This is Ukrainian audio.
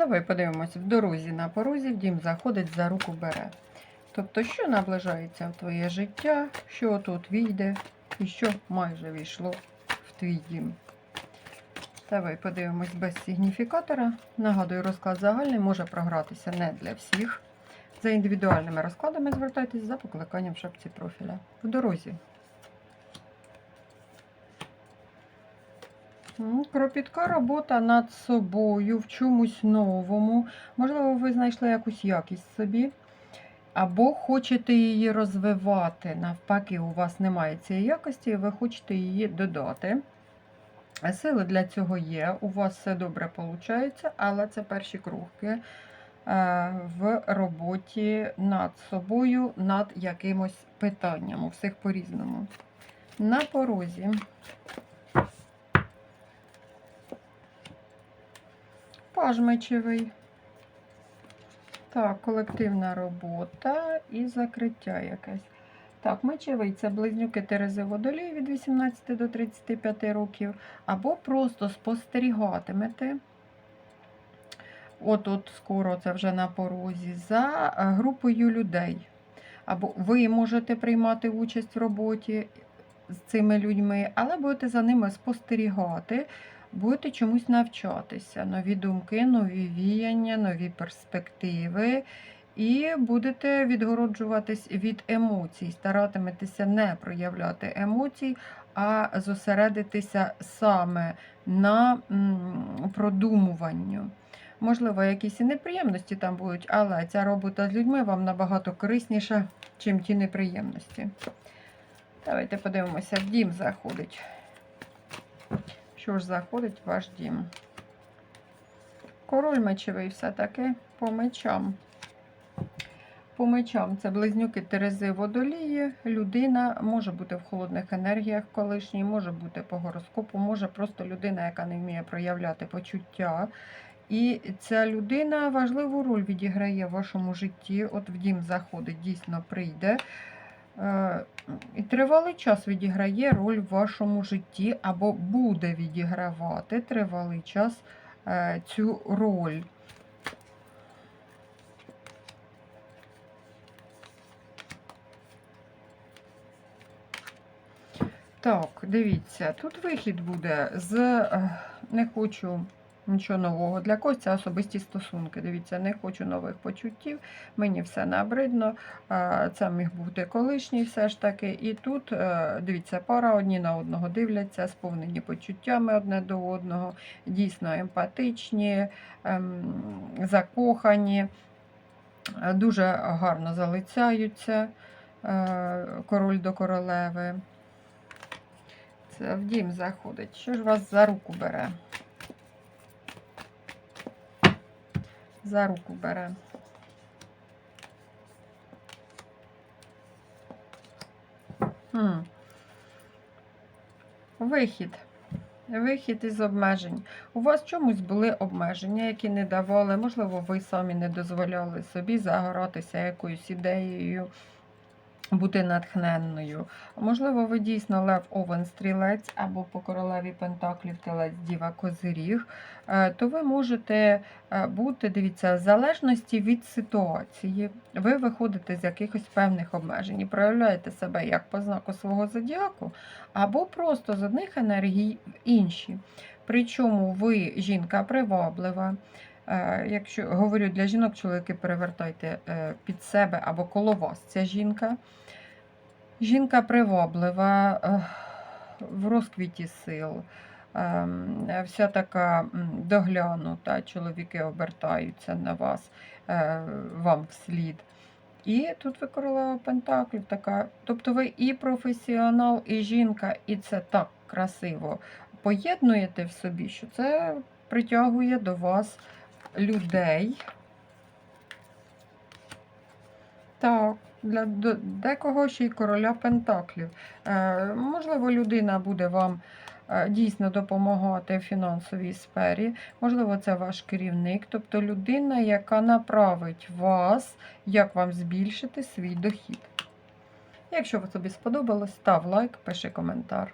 Давай подивимося, в дорозі на порозі дім заходить, за руку бере. Тобто, що наближається в твоє життя, що тут війде і що майже війшло в твій дім. Давай подивимось без сигніфікатора. Нагадую, розклад загальний може програтися не для всіх. За індивідуальними розкладами звертайтесь за покликанням в шапці профіля. В дорозі. Кропітка робота над собою в чомусь новому. Можливо, ви знайшли якусь якість собі, або хочете її розвивати. Навпаки, у вас немає цієї якості, і ви хочете її додати. Сили для цього є, у вас все добре виходить, але це перші круги е, в роботі над собою, над якимось питанням. У всіх по-різному. На порозі. Паж мечевий. Так, колективна робота і закриття якесь. Так, мечевий це близнюки Терези Водолій від 18 до 35 років, або просто спостерігатимете. От от скоро це вже на порозі, за е, групою людей. Або ви можете приймати участь в роботі з цими людьми, але будете за ними спостерігати, будете чомусь навчатися. Нові думки, нові віяння, нові перспективи. І будете відгороджуватись від емоцій, старатиметеся не проявляти емоцій, а зосередитися саме на продумуванню. Можливо, якісь і неприємності там будуть, але ця робота з людьми вам набагато корисніша, чим ті неприємності. Давайте подивимося, в дім заходить. Що ж заходить в ваш дім? Король мечовий все-таки по мечам. По мечам це близнюки Терези Водолії. Людина може бути в холодних енергіях колишній, може бути по гороскопу, може просто людина, яка не вміє проявляти почуття. І ця людина важливу роль відіграє в вашому житті. От в дім заходить, дійсно прийде. Е, І тривалий час відіграє роль в вашому житті, або буде відігравати тривалий час е, цю роль. Так, дивіться, тут вихід буде з е, не хочу нічого нового. Для когось це особисті стосунки. Дивіться, не хочу нових почуттів, мені все набридно. Це міг бути колишній все ж таки. І тут, е, дивіться, пара одні на одного дивляться, сповнені почуттями одне до одного, дійсно емпатичні, ем, закохані, дуже гарно залицяються е, король до королеви. Це в дім заходить. Що ж вас за руку бере? За руку бере. Хм. Вихід. Вихід із обмежень. У вас чомусь були обмеження, які не давали, можливо, ви самі не дозволяли собі загоратися якоюсь ідеєю, бути натхненною. Можливо, ви дійсно лев овен стрілець або по королеві Пентаклів телець Діва Козиріг, Е, то ви можете е, бути, дивіться, в залежності від ситуації. Ви виходите з якихось певних обмежень і проявляєте себе як по знаку свого зодіаку, або просто з одних енергій в інші. Причому ви жінка приваблива. Е, Якщо говорю для жінок, чоловіки перевертайте е, під себе або коло вас ця жінка. Жінка приваблива, е, в розквіті сил, вся така доглянута, чоловіки обертаються на вас, вам вслід. І тут ви королева Пентаклів така. Тобто ви і професіонал, і жінка, і це так красиво поєднуєте в собі, що це притягує до вас людей. Так, для декого ще й короля Пентаклів. Е, можливо, людина буде вам е, дійсно допомагати в фінансовій сфері. Можливо, це ваш керівник, тобто людина, яка направить вас, як вам збільшити свій дохід. Якщо тобі сподобалось, став лайк, пиши коментар.